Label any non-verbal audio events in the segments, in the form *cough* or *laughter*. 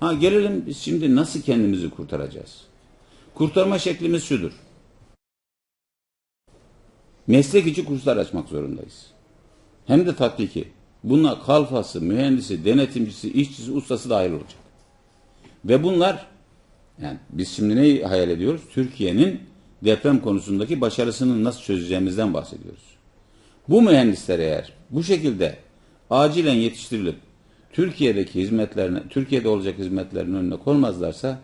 Ha gelelim biz şimdi nasıl kendimizi kurtaracağız? Kurtarma şeklimiz şudur. Meslek içi kurslar açmak zorundayız. Hem de tatbiki. Buna kalfası, mühendisi, denetimcisi, işçisi, ustası dahil olacak. Ve bunlar yani biz şimdi neyi hayal ediyoruz? Türkiye'nin deprem konusundaki başarısını nasıl çözeceğimizden bahsediyoruz. Bu mühendisler eğer bu şekilde acilen yetiştirilip Türkiye'deki hizmetlerine, Türkiye'de olacak hizmetlerin önüne konmazlarsa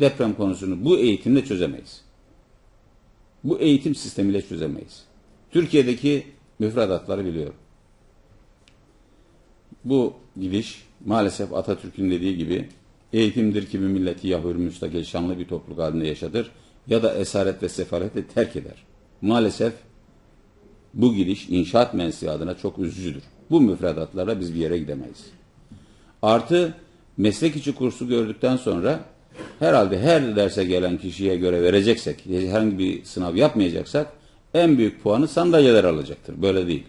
deprem konusunu bu eğitimle çözemeyiz. Bu eğitim sistemiyle çözemeyiz. Türkiye'deki müfredatları biliyorum. Bu gidiş maalesef Atatürk'ün dediği gibi eğitimdir ki bir milleti ya hür müstakil şanlı bir topluluk halinde yaşatır ya da esaret ve sefaletle terk eder. Maalesef bu gidiş inşaat mensi adına çok üzücüdür. Bu müfredatlara biz bir yere gidemeyiz. Artı meslek içi kursu gördükten sonra herhalde her derse gelen kişiye göre vereceksek, herhangi bir sınav yapmayacaksak en büyük puanı sandalyeler alacaktır. Böyle değil.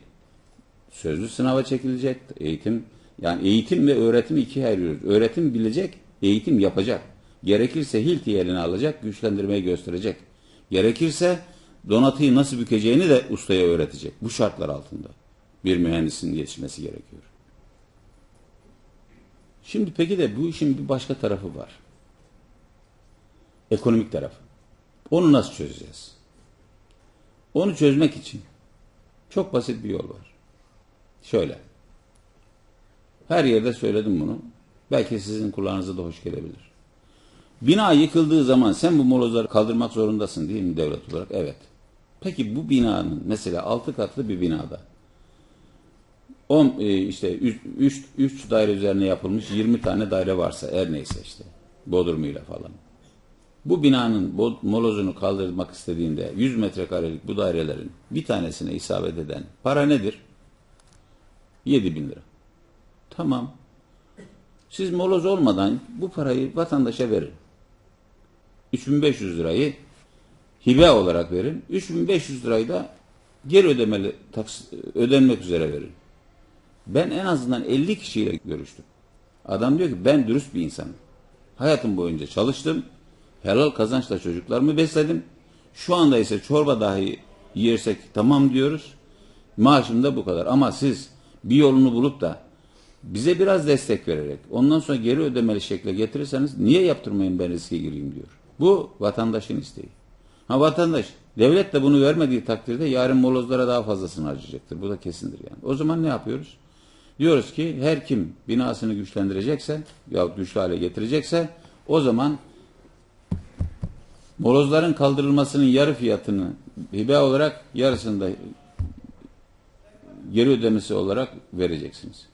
Sözlü sınava çekilecek. Eğitim yani eğitim ve öğretim ikiye ayırıyoruz. Öğretim bilecek, eğitim yapacak. Gerekirse hilti eline alacak, güçlendirmeyi gösterecek. Gerekirse donatıyı nasıl bükeceğini de ustaya öğretecek. Bu şartlar altında bir mühendisin yetişmesi gerekiyor. Şimdi peki de bu işin bir başka tarafı var. Ekonomik tarafı. Onu nasıl çözeceğiz? Onu çözmek için çok basit bir yol var. Şöyle. Her yerde söyledim bunu. Belki sizin kulağınıza da hoş gelebilir. Bina yıkıldığı zaman sen bu molozları kaldırmak zorundasın değil mi devlet olarak? Evet. Peki bu binanın mesela altı katlı bir binada 10 e, işte 3 3 daire üzerine yapılmış 20 tane daire varsa her neyse işte bodrumuyla falan. Bu binanın molozunu kaldırmak istediğinde 100 metrekarelik bu dairelerin bir tanesine isabet eden para nedir? 7 bin lira. Tamam. Siz moloz olmadan bu parayı vatandaşa verin. 3500 lirayı hibe olarak verin. 3500 lirayı da geri ödemeli ödenmek üzere verin. Ben en azından 50 kişiyle görüştüm. Adam diyor ki ben dürüst bir insanım. Hayatım boyunca çalıştım. Helal kazançla çocuklarımı besledim. Şu anda ise çorba dahi yersek tamam diyoruz. Maaşım da bu kadar. Ama siz bir yolunu bulup da bize biraz destek vererek ondan sonra geri ödemeli şekle getirirseniz niye yaptırmayın ben riske gireyim diyor. Bu vatandaşın isteği. Ha vatandaş devlet de bunu vermediği takdirde yarın molozlara daha fazlasını harcayacaktır. Bu da kesindir yani. O zaman ne yapıyoruz? Diyoruz ki her kim binasını güçlendirecekse ya güçlü hale getirecekse o zaman molozların kaldırılmasının yarı fiyatını hibe olarak yarısını da geri ödemesi olarak vereceksiniz.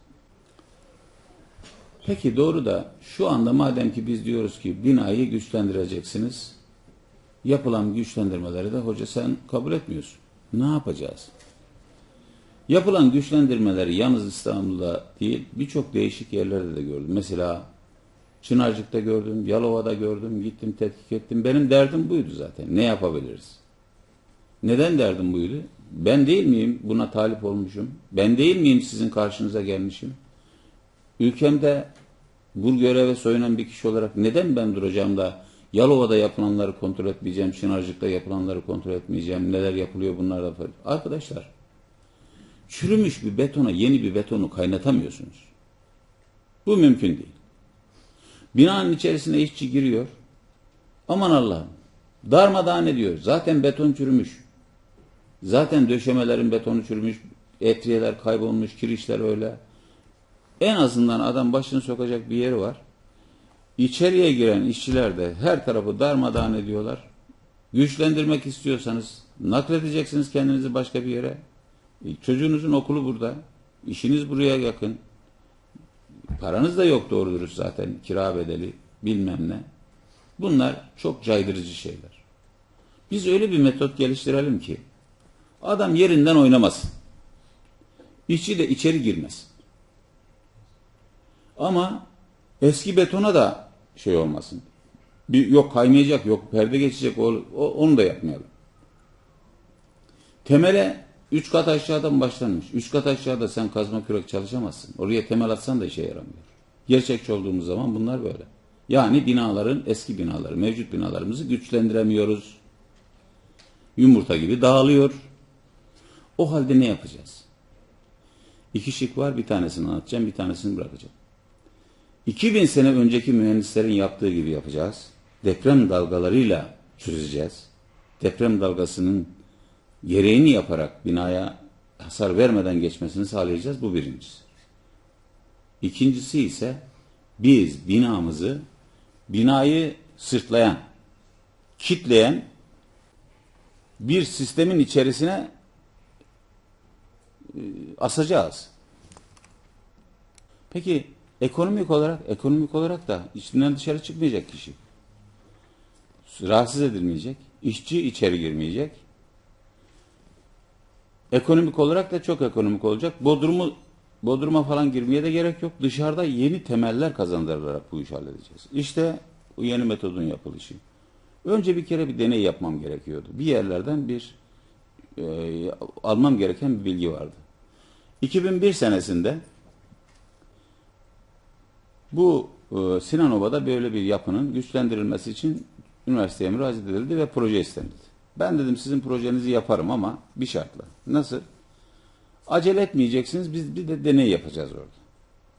Peki doğru da şu anda madem ki biz diyoruz ki binayı güçlendireceksiniz yapılan güçlendirmeleri de hoca sen kabul etmiyorsun. Ne yapacağız? Yapılan güçlendirmeleri yalnız İstanbul'da değil birçok değişik yerlerde de gördüm. Mesela Çınarcık'ta gördüm, Yalova'da gördüm, gittim tetkik ettim. Benim derdim buydu zaten. Ne yapabiliriz? Neden derdim buydu? Ben değil miyim buna talip olmuşum? Ben değil miyim sizin karşınıza gelmişim? Ülkemde bu göreve soyunan bir kişi olarak neden ben duracağım da Yalova'da yapılanları kontrol etmeyeceğim, Çınarcık'ta yapılanları kontrol etmeyeceğim, neler yapılıyor bunlar da Arkadaşlar, çürümüş bir betona yeni bir betonu kaynatamıyorsunuz. Bu mümkün değil. Binanın içerisine işçi giriyor. Aman Allah'ım. Darmadağın ediyor. Zaten beton çürümüş. Zaten döşemelerin betonu çürümüş. Etriyeler kaybolmuş. Kirişler öyle. En azından adam başını sokacak bir yeri var. İçeriye giren işçiler de her tarafı darmadağın ediyorlar. Güçlendirmek istiyorsanız nakledeceksiniz kendinizi başka bir yere. E, çocuğunuzun okulu burada. İşiniz buraya yakın. Paranız da yok doğru dürüst zaten. Kira bedeli bilmem ne. Bunlar çok caydırıcı şeyler. Biz öyle bir metot geliştirelim ki adam yerinden oynamasın. İşçi de içeri girmez. Ama eski betona da şey olmasın. Bir, yok kaymayacak, yok perde geçecek, o, o, onu da yapmayalım. Temele üç kat aşağıdan başlanmış. Üç kat aşağıda sen kazma kürek çalışamazsın. Oraya temel atsan da işe yaramıyor. Gerçekçi olduğumuz zaman bunlar böyle. Yani binaların, eski binaları, mevcut binalarımızı güçlendiremiyoruz. Yumurta gibi dağılıyor. O halde ne yapacağız? İki şık var, bir tanesini anlatacağım, bir tanesini bırakacağım. 2000 sene önceki mühendislerin yaptığı gibi yapacağız. Deprem dalgalarıyla çözeceğiz. Deprem dalgasının gereğini yaparak binaya hasar vermeden geçmesini sağlayacağız. Bu birincisi. İkincisi ise biz binamızı binayı sırtlayan, kitleyen bir sistemin içerisine e, asacağız. Peki ekonomik olarak ekonomik olarak da içinden dışarı çıkmayacak kişi. Rahatsız edilmeyecek. işçi içeri girmeyecek. Ekonomik olarak da çok ekonomik olacak. Bodrumu Bodruma falan girmeye de gerek yok. Dışarıda yeni temeller kazandırarak bu işi halledeceğiz. İşte bu yeni metodun yapılışı. Önce bir kere bir deney yapmam gerekiyordu. Bir yerlerden bir e, almam gereken bir bilgi vardı. 2001 senesinde bu e, Sinan Oba'da böyle bir yapının güçlendirilmesi için üniversiteye müracaat edildi ve proje istenildi. Ben dedim sizin projenizi yaparım ama bir şartla. Nasıl? Acele etmeyeceksiniz. Biz bir de deney yapacağız orada.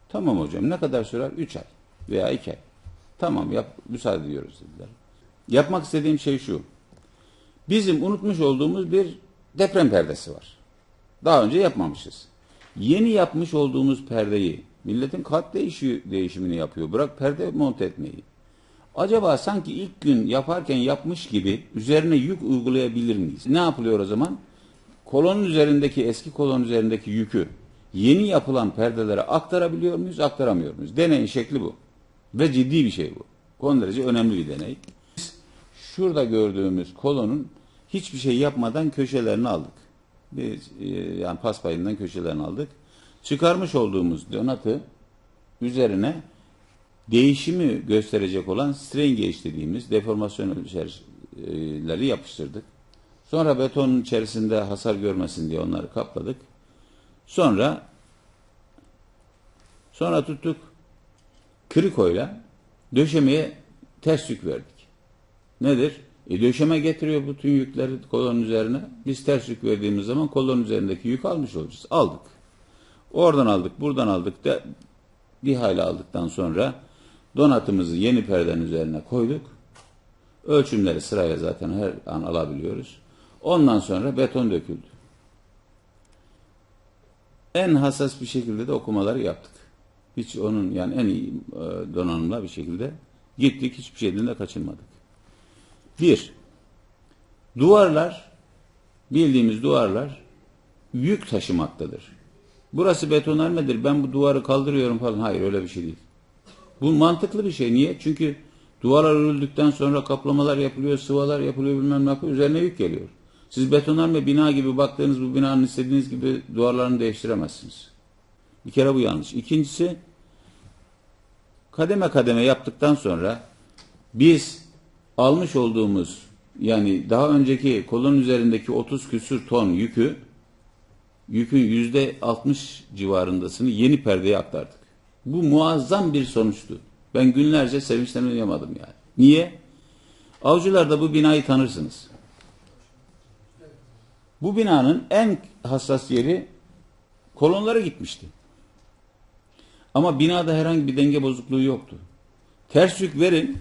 Tamam hocam. Ne kadar sürer? 3 ay veya 2 ay. Tamam yap, müsaade ediyoruz dediler. Yapmak istediğim şey şu. Bizim unutmuş olduğumuz bir deprem perdesi var. Daha önce yapmamışız. Yeni yapmış olduğumuz perdeyi, milletin kat değişi, değişimini yapıyor. Bırak perde monte etmeyi. Acaba sanki ilk gün yaparken yapmış gibi üzerine yük uygulayabilir miyiz? Ne yapılıyor o zaman? kolonun üzerindeki eski kolon üzerindeki yükü yeni yapılan perdelere aktarabiliyor muyuz, aktaramıyor muyuz? Deneyin şekli bu. Ve ciddi bir şey bu. Son derece önemli bir deney. Biz şurada gördüğümüz kolonun hiçbir şey yapmadan köşelerini aldık. Biz, e, yani paspayından köşelerini aldık. Çıkarmış olduğumuz donatı üzerine değişimi gösterecek olan strain gauge dediğimiz deformasyon ölçerleri yapıştırdık. Sonra betonun içerisinde hasar görmesin diye onları kapladık. Sonra sonra tuttuk krikoyla döşemeye ters yük verdik. Nedir? E döşeme getiriyor bütün yükleri kolonun üzerine. Biz ters yük verdiğimiz zaman kolonun üzerindeki yük almış olacağız. Aldık. Oradan aldık, buradan aldık da bir hayli aldıktan sonra donatımızı yeni perdenin üzerine koyduk. Ölçümleri sırayla zaten her an alabiliyoruz. Ondan sonra beton döküldü. En hassas bir şekilde de okumaları yaptık. Hiç onun yani en iyi e, donanımla bir şekilde gittik. Hiçbir şeyden de kaçınmadık. Bir, duvarlar, bildiğimiz duvarlar yük taşımaktadır. Burası betonarmedir. Ben bu duvarı kaldırıyorum falan. Hayır öyle bir şey değil. Bu mantıklı bir şey. Niye? Çünkü duvarlar örüldükten sonra kaplamalar yapılıyor, sıvalar yapılıyor, bilmem ne yapıyor. Üzerine yük geliyor. Siz betonarme bina gibi baktığınız bu binanın istediğiniz gibi duvarlarını değiştiremezsiniz. Bir kere bu yanlış. İkincisi kademe kademe yaptıktan sonra biz almış olduğumuz yani daha önceki kolon üzerindeki 30 küsür ton yükü yükün yüzde 60 civarındasını yeni perdeye aktardık. Bu muazzam bir sonuçtu. Ben günlerce sevinçten uyuyamadım yani. Niye? Avcılarda bu binayı tanırsınız. Bu binanın en hassas yeri kolonlara gitmişti. Ama binada herhangi bir denge bozukluğu yoktu. Ters yük verin.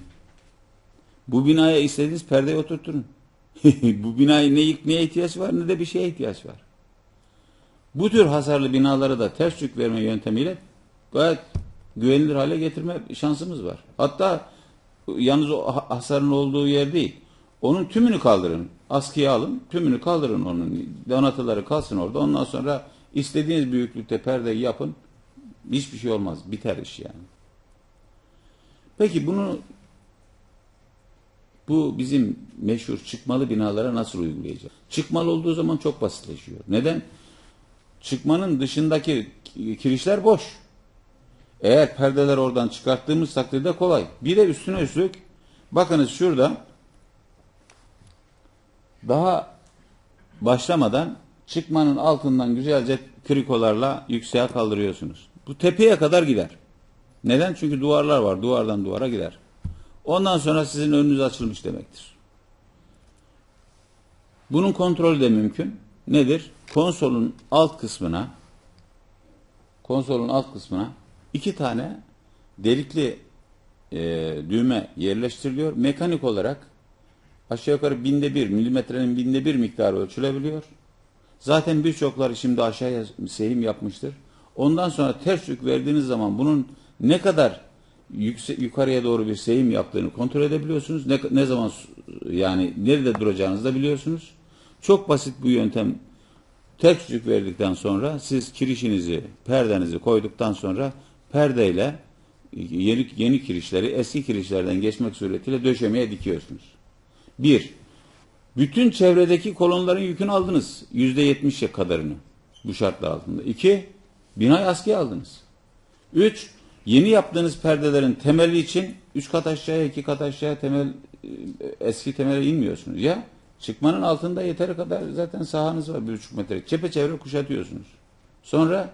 Bu binaya istediğiniz perdeyi oturtturun. *laughs* bu binayı ne yıkmaya ihtiyaç var ne de bir şeye ihtiyaç var. Bu tür hasarlı binaları da ters yük verme yöntemiyle gayet güvenilir hale getirme şansımız var. Hatta yalnız o hasarın olduğu yer değil. Onun tümünü kaldırın. Askıya alın. Tümünü kaldırın onun. Donatıları kalsın orada. Ondan sonra istediğiniz büyüklükte perdeyi yapın. Hiçbir şey olmaz. Biter iş yani. Peki bunu bu bizim meşhur çıkmalı binalara nasıl uygulayacağız? Çıkmalı olduğu zaman çok basitleşiyor. Neden? Çıkmanın dışındaki kirişler boş. Eğer perdeler oradan çıkarttığımız takdirde kolay. Bir de üstüne üstlük bakınız şurada daha başlamadan çıkmanın altından güzelce krikolarla yükseğe kaldırıyorsunuz. Bu tepeye kadar gider. Neden? Çünkü duvarlar var. Duvardan duvara gider. Ondan sonra sizin önünüz açılmış demektir. Bunun kontrolü de mümkün. Nedir? Konsolun alt kısmına konsolun alt kısmına iki tane delikli e, düğme yerleştiriliyor. Mekanik olarak aşağı yukarı binde bir, milimetrenin binde bir miktarı ölçülebiliyor. Zaten birçokları şimdi aşağıya sehim yapmıştır. Ondan sonra ters yük verdiğiniz zaman bunun ne kadar yüksek, yukarıya doğru bir sehim yaptığını kontrol edebiliyorsunuz. Ne, ne zaman yani nerede duracağınızı da biliyorsunuz. Çok basit bu yöntem. Ters yük verdikten sonra siz kirişinizi, perdenizi koyduktan sonra perdeyle yeni, yeni kirişleri eski kirişlerden geçmek suretiyle döşemeye dikiyorsunuz. Bir, bütün çevredeki kolonların yükünü aldınız. Yüzde yetmiş kadarını bu şartlar altında. İki, binayı askıya aldınız. Üç, yeni yaptığınız perdelerin temeli için üç kat aşağıya, iki kat aşağıya temel, e, eski temele inmiyorsunuz. Ya çıkmanın altında yeteri kadar zaten sahanız var bir buçuk metre. Çepeçevre kuşatıyorsunuz. Sonra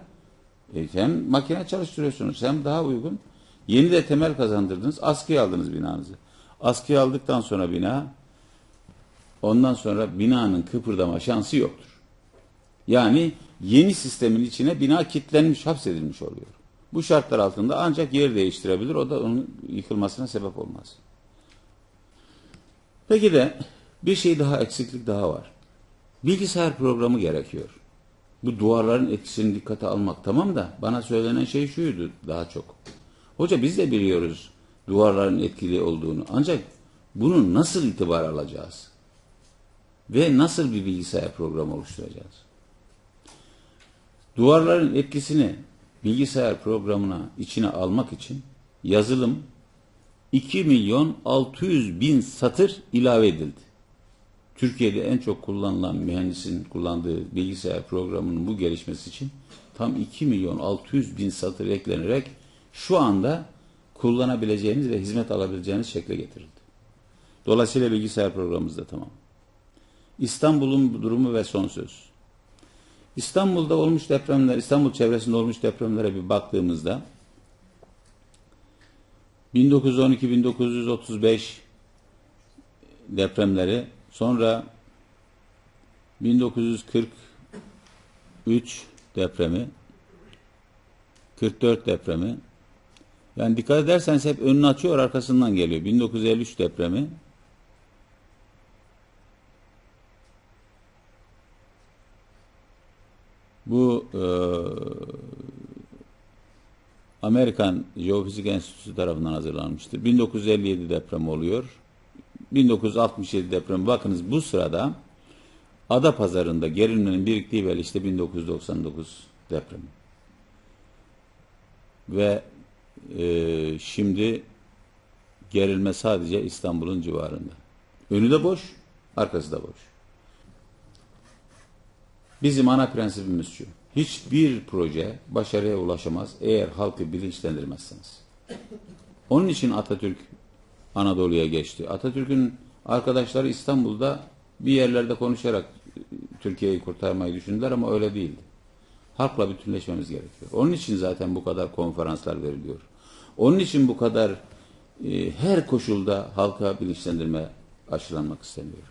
e, hem makine çalıştırıyorsunuz hem daha uygun. Yeni de temel kazandırdınız. Askıya aldınız binanızı. Askıya aldıktan sonra bina ondan sonra binanın kıpırdama şansı yoktur. Yani yeni sistemin içine bina kilitlenmiş, hapsedilmiş oluyor. Bu şartlar altında ancak yer değiştirebilir. O da onun yıkılmasına sebep olmaz. Peki de bir şey daha eksiklik daha var. Bilgisayar programı gerekiyor. Bu duvarların etkisini dikkate almak tamam da bana söylenen şey şuydu daha çok. Hoca biz de biliyoruz duvarların etkili olduğunu. Ancak bunu nasıl itibar alacağız? Ve nasıl bir bilgisayar programı oluşturacağız? Duvarların etkisini bilgisayar programına içine almak için yazılım 2 milyon 600 bin satır ilave edildi. Türkiye'de en çok kullanılan mühendisin kullandığı bilgisayar programının bu gelişmesi için tam 2 milyon 600 bin satır eklenerek şu anda kullanabileceğiniz ve hizmet alabileceğiniz şekle getirildi. Dolayısıyla bilgisayar programımız da tamam. İstanbul'un durumu ve son söz. İstanbul'da olmuş depremler, İstanbul çevresinde olmuş depremlere bir baktığımızda 1912-1935 depremleri Sonra 1943 depremi, 44 depremi. Yani dikkat ederseniz hep önünü açıyor arkasından geliyor. 1953 depremi. Bu e, Amerikan Jeofizik Enstitüsü tarafından hazırlanmıştır. 1957 deprem oluyor. 1967 depremi bakınız bu sırada Ada Pazarında gerilmenin biriktiği vel işte 1999 depremi. Ve e, şimdi gerilme sadece İstanbul'un civarında. Önü de boş, arkası da boş. Bizim ana prensibimiz şu. Hiçbir proje başarıya ulaşamaz eğer halkı bilinçlendirmezseniz. Onun için Atatürk Anadolu'ya geçti. Atatürk'ün arkadaşları İstanbul'da bir yerlerde konuşarak Türkiye'yi kurtarmayı düşündüler ama öyle değildi. Halkla bütünleşmemiz gerekiyor. Onun için zaten bu kadar konferanslar veriliyor. Onun için bu kadar e, her koşulda halka bilinçlendirme aşılanmak isteniyor.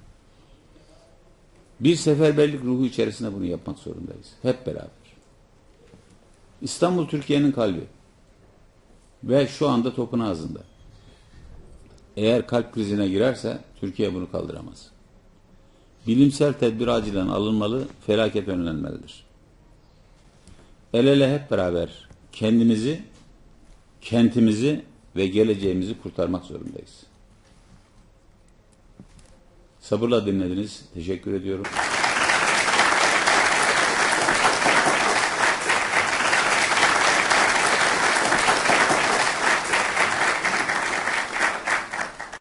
Bir seferberlik ruhu içerisinde bunu yapmak zorundayız. Hep beraber. İstanbul Türkiye'nin kalbi. Ve şu anda topun ağzında. Eğer kalp krizine girerse Türkiye bunu kaldıramaz. Bilimsel tedbir acilen alınmalı, felaket önlenmelidir. El ele hep beraber kendimizi, kentimizi ve geleceğimizi kurtarmak zorundayız. Sabırla dinlediniz. Teşekkür ediyorum.